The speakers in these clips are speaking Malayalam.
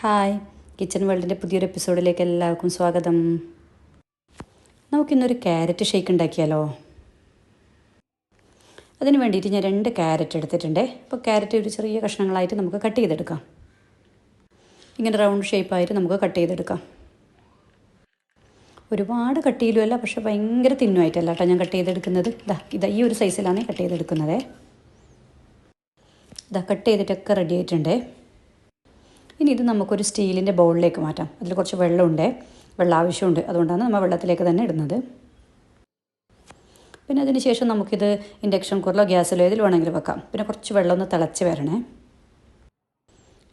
ഹായ്. കിച്ചൺ വേൾഡിന്റെ പുതിയൊരു എപ്പിസോഡിലേക്ക് എല്ലാവർക്കും സ്വാഗതം. നമുക്കിന്നൊരു ക്യാരറ്റ് ഷേക്ക് ഉണ്ടാക്കിയാലോ? അതിന് വേണ്ടിയിട്ട് ഞാൻ രണ്ട് ക്യാരറ്റ് എടുത്തിട്ടുണ്ട്. അപ്പോൾ ക്യാരറ്റ് ഒരു ചെറിയ കഷ്ണങ്ങളായിട്ട് നമുക്ക് കട്ട് ചെയ്തെടുക്കാം. ഇങ്ങനെ റൗണ്ട് ഷേപ്പായിട്ട് നമുക്ക് കട്ട് ചെയ്തെടുക്കാം. ഒരുപാട് കട്ട് ചെയ്യലുമല്ല പക്ഷേ ഭയങ്കര തിന്നുമായിട്ടല്ല കേട്ടോ ഞാൻ കട്ട് ചെയ്തെടുക്കുന്നത്. ഇതാ ഇതാ ഈ ഒരു സൈസിലാണ് കട്ട് ചെയ്തെടുക്കുന്നത്. ഇതാ കട്ട് ചെയ്തിട്ടൊക്കെ റെഡി ആയിട്ടുണ്ട്. ഇനി ഇത് നമുക്കൊരു സ്റ്റീലിന്റെ ബൗളിലേക്ക് മാറ്റാം. അതിൽ കുറച്ച് വെള്ളമുണ്ട്. വെള്ളം ആവശ്യമുണ്ട് അതുകൊണ്ടാണ് നമ്മൾ വെള്ളത്തിലേക്ക് തന്നെ ഇടുന്നത്. പിന്നെ അതിന് ശേഷം നമുക്കിത് ഇൻഡക്ഷൻ കുക്കറിലോ ഗ്യാസിലോ ഏതിൽ വേണമെങ്കിലും വെക്കാം. പിന്നെ കുറച്ച് വെള്ളം ഒന്ന് തിളച്ച് വരണേ.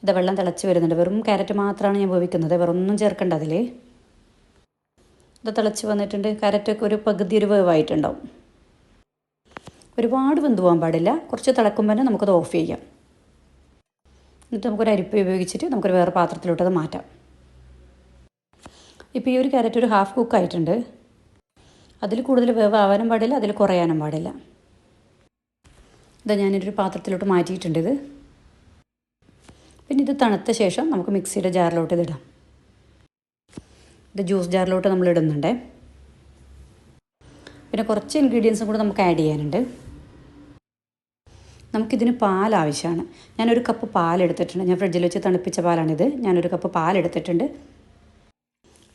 ഇത് വെള്ളം തിളച്ച് വരുന്നുണ്ട്. വെറും ക്യാരറ്റ് മാത്രമാണ് ഞാൻ ഉപയോഗിക്കുന്നത്. വെറൊന്നും ചേർക്കേണ്ട അതിൽ ഇത് തിളച്ച് വന്നിട്ടുണ്ട്. ക്യാരറ്റൊക്കെ ഒരു പകുതി ഒരു വേവായിട്ടുണ്ടാവും. ഒരുപാട് വെന്ത് പോകാൻ പാടില്ല. കുറച്ച് തിളക്കുമ്പോൾ തന്നെ നമുക്കത് ഓഫ് ചെയ്യാം. എന്നിട്ട് നമുക്കൊരു അരിപ്പ ഉപയോഗിച്ചിട്ട് നമുക്കൊരു വേറെ പാത്രത്തിലോട്ട് അത് മാറ്റാം. ഇപ്പോൾ ഈ ഒരു ക്യാരറ്റ് ഒരു ഹാഫ് കുക്ക് ആയിട്ടുണ്ട്. അതിൽ കൂടുതൽ വേവ് ആവാനും പാടില്ല അതിൽ കുറയാനും പാടില്ല. ഇതാ ഞാനൊരു പാത്രത്തിലോട്ട് മാറ്റിയിട്ടുണ്ട് ഇത്. പിന്നെ ഇത് തണുത്ത ശേഷം നമുക്ക് മിക്സിയുടെ ജാറിലോട്ട് ഇതിടാം ഇത് ജ്യൂസ് ജാറിലോട്ട് നമ്മൾ ഇടുന്നുണ്ട്. പിന്നെ കുറച്ച് ഇൻഗ്രീഡിയൻസും കൂടെ നമുക്ക് ആഡ് ചെയ്യാനുണ്ട്. നമുക്കിതിന് പാൽ ആവശ്യമാണ് ഞാനൊരു കപ്പ് പാൽ എടുത്തിട്ടുണ്ട് ഞാൻ ഫ്രിഡ്ജിൽ വെച്ച് തണുപ്പിച്ച പാലാണിത്. ഞാനൊരു കപ്പ് പാൽ എടുത്തിട്ടുണ്ട്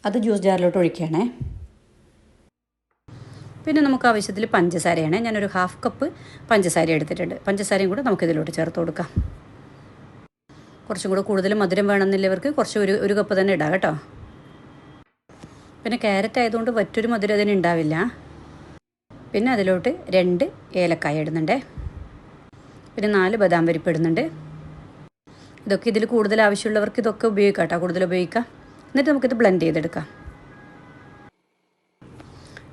അത് ജ്യൂസ് ജാറിലോട്ട് ഒഴിക്കുകയാണേ. പിന്നെ നമുക്ക് ആവശ്യത്തിൽ പഞ്ചസാരയാണ്. ഞാനൊരു ഹാഫ് കപ്പ് പഞ്ചസാര എടുത്തിട്ടുണ്ട്. പഞ്ചസാരയും കൂടെ നമുക്കിതിലോട്ട് ചേർത്ത് കൊടുക്കാം. കുറച്ചും കൂടെ കൂടുതൽ മധുരം വേണമെന്നില്ലവർക്ക് കുറച്ച് ഒരു ഒരു കപ്പ് തന്നെ ഇടാം കേട്ടോ. പിന്നെ ക്യാരറ്റ് ആയതുകൊണ്ട് മറ്റൊരു മധുരം അതിന് ഉണ്ടാവില്ല. പിന്നെ അതിലോട്ട് രണ്ട് ഏലക്കായ ഇടുന്നുണ്ടേ. പിന്നെ നാല് ബദാം പരിപ്പ് ഇടുന്നുണ്ട്. ഇതൊക്കെ ഇതിൽ കൂടുതൽ ആവശ്യമുള്ളവർക്ക് ഇതൊക്കെ ഉപയോഗിക്കാം കേട്ടോ കൂടുതൽ ഉപയോഗിക്കാം. എന്നിട്ട് നമുക്കിത് ബ്ലെൻഡ് ചെയ്തെടുക്കാം.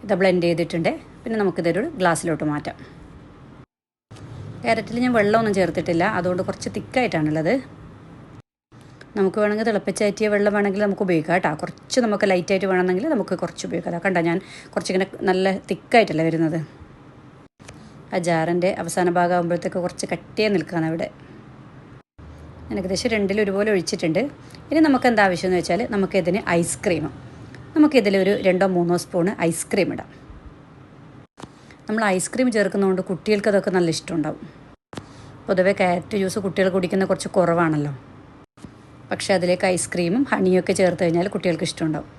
ഇത് ബ്ലെൻഡ് ചെയ്തിട്ടുണ്ട്. പിന്നെ നമുക്കിതൊരു ഗ്ലാസ്സിലോട്ട് മാറ്റാം. ക്യാരറ്റിൽ ഞാൻ വെള്ളമൊന്നും ചേർത്തിട്ടില്ല. അതുകൊണ്ട് കുറച്ച് തിക്കായിട്ടാണുള്ളത്. നമുക്ക് വേണമെങ്കിൽ തിളപ്പിച്ചാറ്റിയ വെള്ളം വേണമെങ്കിൽ നമുക്ക് ഉപയോഗിക്കാം കേട്ടോ. കുറച്ച് നമുക്ക് ലൈറ്റായിട്ട് വേണമെങ്കിൽ നമുക്ക് കുറച്ച് ഉപയോഗിക്കാം. കണ്ട ഞാൻ കുറച്ചിങ്ങനെ നല്ല തിക്കായിട്ടല്ല വരുന്നത്. ആ ജാറിന്റെ അവസാന ഭാഗമാകുമ്പോഴത്തേക്ക് കുറച്ച് കട്ടിയേ നിൽക്കുകയാണ് അവിടെ. ഞാൻ ഏകദേശം രണ്ടിൽ ഒരുപോലെ ഒഴിച്ചിട്ടുണ്ട്. ഇനി നമുക്ക് എന്താ ആവശ്യമെന്ന് വെച്ചാൽ നമുക്കിതിന് ഐസ്ക്രീം നമുക്കിതിലൊരു രണ്ടോ മൂന്നോ സ്പൂണ് ഐസ്ക്രീം ഇടാം. നമ്മൾ ഐസ്ക്രീം ചേർക്കുന്നതുകൊണ്ട് കുട്ടികൾക്ക് അതൊക്കെ നല്ല ഇഷ്ടമുണ്ടാവും. പൊതുവേ കാരറ്റ് ജ്യൂസ് കുട്ടികൾ കുടിക്കുന്ന കുറച്ച് കുറവാണല്ലോ. പക്ഷേ അതിലേക്ക് ഐസ്ക്രീമും ഹണിയൊക്കെ ചേർത്ത് കഴിഞ്ഞാൽ കുട്ടികൾക്ക് ഇഷ്ടമുണ്ടാവും.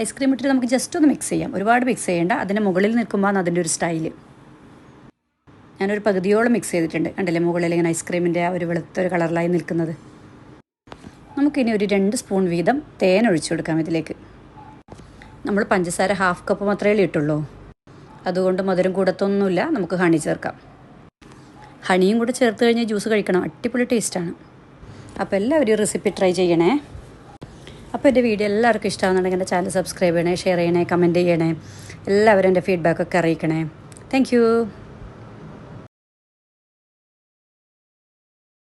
ഐസ്ക്രീം ഇട്ടിട്ട് നമുക്ക് ജസ്റ്റ് ഒന്ന് മിക്സ് ചെയ്യാം. ഒരുപാട് മിക്സ് ചെയ്യേണ്ട. അതിന്റെ മുകളിൽ നിൽക്കുമ്പോൾ അതിന്റെ ഒരു സ്റ്റൈൽ ഞാനൊരു പകുതിയോളം മിക്സ് ചെയ്തിട്ടുണ്ട്. കണ്ടില്ലേ? മുകളിൽ ഇങ്ങനെ ഐസ്ക്രീമിന്റെ ഒരു വെളുത്തൊരു കളറിലായി നിൽക്കുന്നത്. നമുക്കിനി ഒരു രണ്ട് സ്പൂൺ വീതം തേൻ ഒഴിച്ചു കൊടുക്കാം ഇതിലേക്ക്. നമ്മൾ പഞ്ചസാര ഹാഫ് കപ്പ് മാത്രമേ ഇട്ടുള്ളൂ. അതുകൊണ്ട് മധുരം കൂടത്തൊന്നുമില്ല. നമുക്ക് ഹണി ചേർക്കാം. ഹണിയും കൂടെ ചേർത്ത് കഴിഞ്ഞാൽ ജ്യൂസ് കഴിക്കണം. അടിപൊളി ടേസ്റ്റാണ് അപ്പോൾ എല്ലാവരും റെസിപ്പി ട്രൈ ചെയ്യണേ. അപ്പോൾ എന്റെ വീഡിയോ എല്ലാവർക്കും ഇഷ്ടമാകുന്നുണ്ടെങ്കിൽ എന്റെ ചാനൽ സബ്സ്ക്രൈബ് ചെയ്യണേ ഷെയർ ചെയ്യണേ കമന്റ് ചെയ്യണേ. എല്ലാവരും എന്റെ ഫീഡ്ബാക്കൊക്കെ അറിയിക്കണേ. താങ്ക്